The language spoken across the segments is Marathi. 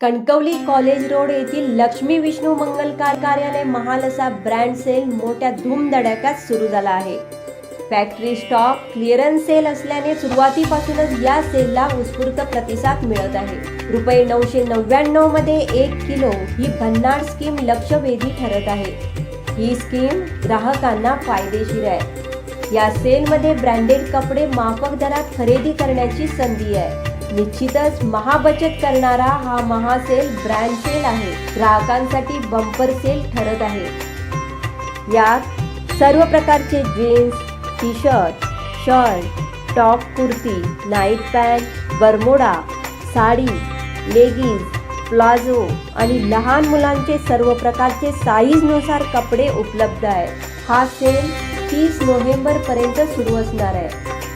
कणकवली कॉलेज रोड येथील लक्ष्मी विष्णू मंगल कार कार्यालय महाल असा ब्रँड सेल मोठ्या धूमधडाक्यात सुरू झाला आहे. फॅक्टरी स्टॉक क्लिअरन्स सेल असल्याने सुरुवातीपासूनच या सेलला उत्स्फूर्त प्रतिसाद मिळत आहे. रुपये नऊशे नव्याण्णवमध्ये एक किलो ही भन्नाट स्कीम लक्षवेधी ठरत आहे. ही स्कीम ग्राहकांना फायदेशीर आहे. या सेलमध्ये ब्रँडेड कपडे माफक दरात खरेदी करण्याची संधी आहे. निश्चितच महाबचत करणारा हा महासेल ब्रँड सेल आहे. ग्राहकांसाठी बंपर सेल ठरत आहे. यात सर्व प्रकारचे jeans T shirt shirt top kurti night pant Bermuda sari leggings palazzo आणि लहान मुलांचे सर्व प्रकारचे साईजनुसार कपडे उपलब्ध आहेत. हा सेल तीस नोव्हेंबरपर्यंत सुरू असणार आहे.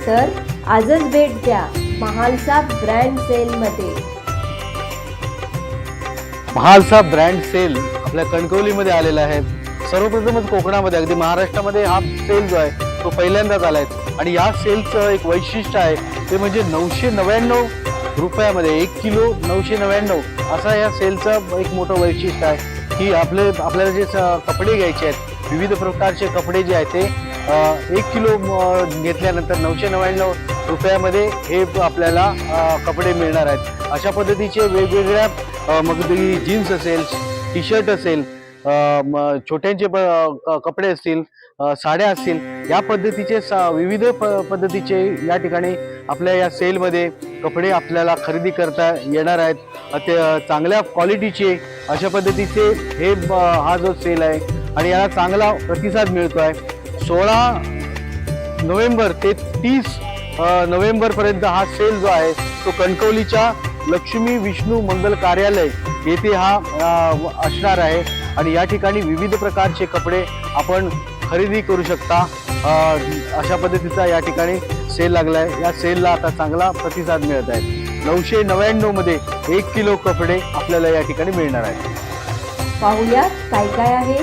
तर आजच भेट द्या. महालसा ब्रँड सेलमध्ये. महालसा ब्रँड सेल आपल्या कणकवलीमध्ये आलेला आहे. सर्वप्रथमच कोकणामध्ये अगदी महाराष्ट्रामध्ये हा सेल जो आहे तो पहिल्यांदाच आला आहे आणि या सेलचं एक वैशिष्ट्य आहे ते म्हणजे नऊशे नव्याण्णव रुपयामध्ये एक किलो नऊशे नव्याण्णव असा या सेलचं एक मोठं वैशिष्ट्य आहे. की आपले आपल्याला जे कपडे घ्यायचे आहेत विविध प्रकारचे कपडे जे आहेत ते एक किलो घेतल्यानंतर नऊशे नव्याण्णव रुपयामध्ये हे आपल्याला कपडे मिळणार आहेत. अशा पद्धतीचे वेगवेगळ्या मग जीन्स असेल टी शर्ट असेल छोट्यांचे प- कपडे असतील साड्या असतील या पद्धतीचे सा- विविध प पद्धतीचे या ठिकाणी आपल्या या सेलमध्ये कपडे आपल्याला खरेदी करता येणार आहेत. ते चांगल्या क्वालिटीचे अशा पद्धतीचे हे ब- हा जो सेल आहे आणि याला चांगला प्रतिसाद मिळतो आहे सोळा नोव्हेंबर ते तीस नोव्हेंबरपर्यंत हा सेल जो आहे तो कणकवलीच्या लक्ष्मी विष्णू मंगल कार्यालय येथे हा असणार आहे. आणि या ठिकाणी विविध प्रकारचे कपडे आपण खरेदी करू शकता. अशा पद्धतीचा या ठिकाणी सेल लागला आहे या सेलला आता चांगला प्रतिसाद मिळत आहे. नऊशे नव्याण्णवमध्ये एक किलो कपडे आपल्याला या ठिकाणी मिळणार आहेत. पाहूया काय काय आहे.